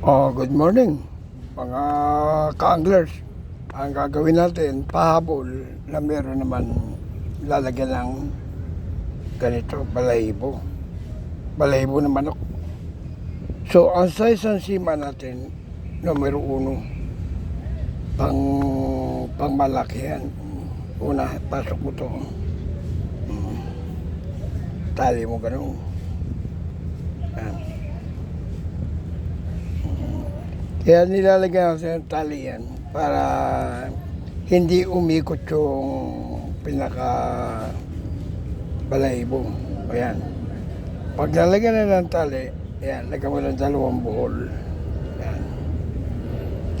Oh, good morning, mga ka-anglers. Ang gagawin natin, pahabol na meron naman lalagyan ng ganito, balahibo. Balahibo ng manok. So, ang size ng sima natin, numero uno, pang, pang malaki yan. Una, pasok mo to. Mm. Tali mo ganun. Kaya nilalagyan natin ng tali para hindi umikot yung pinaka balahibo. O yan. Pag nalagyan na ng tali, yan, lagyan mo ng dalawang buhol. Yan.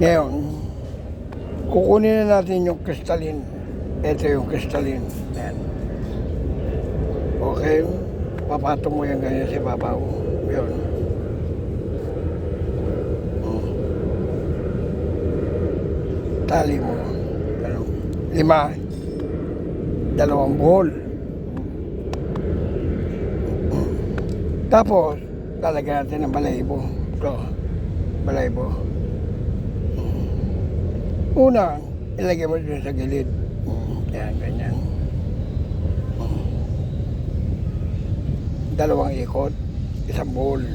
Ngayon, kukunin na natin yung kristalin. Ito yung kristalin. Yan. Okay. Papatong mo yan ganyan sa babaw. Yun. Tali mo. Ano, lima. Dalawang buhol. Tapos, lalagyan natin ng balahibo. Ito, balahibo. Una, ilagay mo dito sa gilid. Yan, ganyan. Dalawang ikot, isang buhol.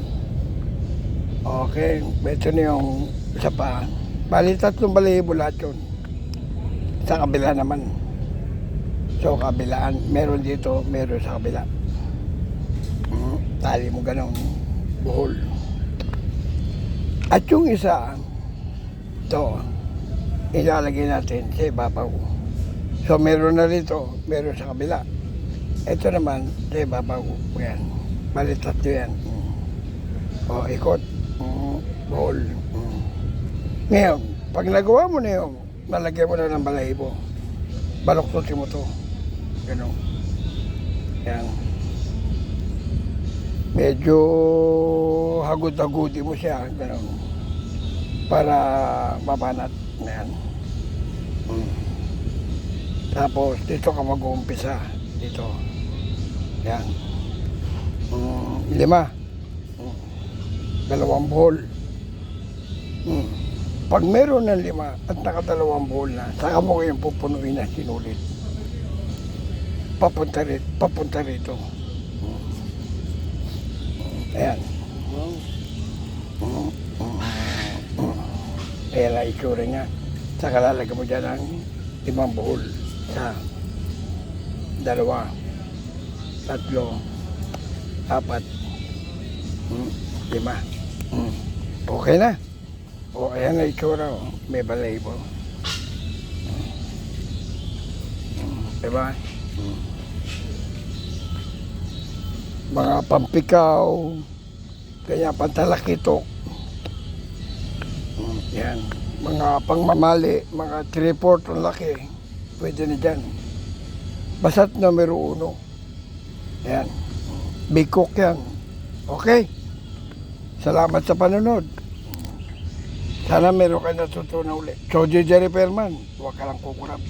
Okay, ito na yung isa pa. Bali, tatlong balahibo lahat yun. Sa kabila naman. So, kabilaan. Meron dito, meron sa kabila. Mm, tali mo ganun. Buhol. At yung isa, ito, ilalagay natin sa ibabaw. So, meron na rito, meron sa kabila. Ito naman, sa ibabaw. Yan. Bali, tatlo yan. Mm. O, ikot. Mm, buhol. Ngayon, pag nagawa mo na yung nalagyan mo na ng balahibo, baloktotin mo to. Ganun. Yan. Medyo hagod-hagudi mo siya. Ganun. Para mabanat. Yan. Mm. Tapos, dito ka mag-uumpisa. Dito. Yan. Mm, lima. Mm. Dalawang buhol. Pag meron ng lima at nakadalawang buhol na, saka mo kayong pupunuin na sinulit. Papunta rito. Papunta rito. Ayan. Ayan ang itsura niya. Saka lalagyan mo dyan ng limang buhol. Sa dalawa, tatlo, apat, lima. Okay na. O, ayan na itsura. Oh. May balahibo. Mm. Diba? Mga pampikaw, kaya pantalakitok. Yan. Mga pangmamali, mga 3-4 ang laki. Pwede na dyan. Basta't numero uno. Yan. Big cook yan. Okay. Salamat sa panonood. Sana meron kayo natutunan ulit. Chojo Jerry Perman, huwag ka lang kukurap.